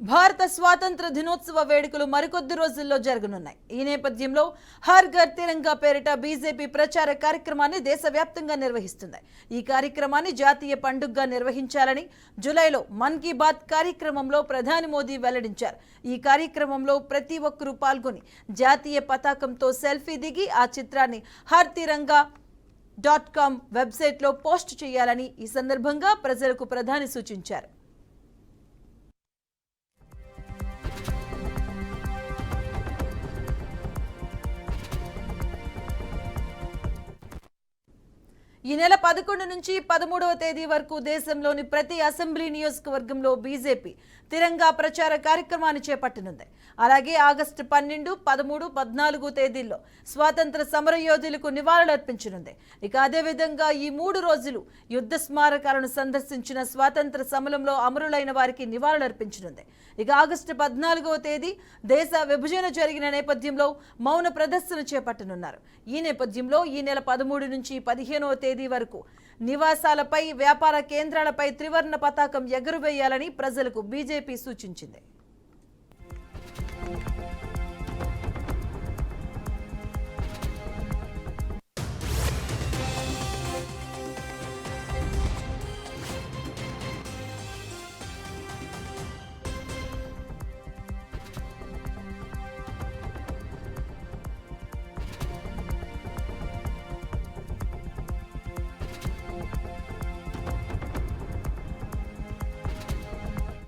భారత స్వాతంత్ర దినోత్సవ వేడుకలు మరికొద్ది రోజుల్లో జరగనున్నాయి. ఈ నేపథ్యంలో హర్ ఘర్ తిరంగా పేరిట బీజేపీ ప్రచార కార్యక్రమాన్ని దేశవ్యాప్తంగా నిర్వహిస్తుంది. ఈ కార్యక్రమాన్ని జాతీయ పండుగగా నిర్వహించాలని జూలైలో మన్ కీ బాత్ కార్యక్రమంలో ప్రధాని మోదీ వెల్లడించారు. ఈ కార్యక్రమంలో ప్రతి ఒక్కరూ పాల్గొని జాతీయ పతాకంతో సెల్ఫీ దిగి ఆ చిత్రాన్ని హర్ తిరంగా డాట్ కామ్ వెబ్సైట్లో పోస్ట్ చేయాలని ఈ సందర్భంగా ప్రజలకు ప్రధాని సూచించారు. ఈ నెల పదకొండు నుంచి పదమూడవ తేదీ వరకు దేశంలోని ప్రతి అసెంబ్లీ నియోజకవర్గంలో బీజేపీ తిరంగా ప్రచార కార్యక్రమాన్ని చేపట్టనుంది. అలాగే ఆగస్టు పన్నెండు పదమూడు పద్నాలుగు తేదీల్లో స్వాతంత్ర సమరయోధులకు నివాళులర్పించనుంది ఇక అదేవిధంగా ఈ మూడు రోజులు యుద్ధ స్మారకాలను సందర్శించిన స్వాతంత్ర సమరంలో అమరులైన వారికి నివాళులర్పించనుంది ఇక ఆగస్టు పద్నాలుగవ తేదీ దేశ విభజన జరిగిన నేపథ్యంలో మౌన ప్రదర్శన చేపట్టనున్నారు. ఈ నేపథ్యంలో ఈ నెల పదమూడు నుంచి పదిహేనవ తేదీ తేదీ వరకు. నివాసాలపై వ్యాపార కేంద్రాలపై త్రివర్ణ పతాకం ఎగురవేయాలని ప్రజలకు బీజేపీ సూచించింది.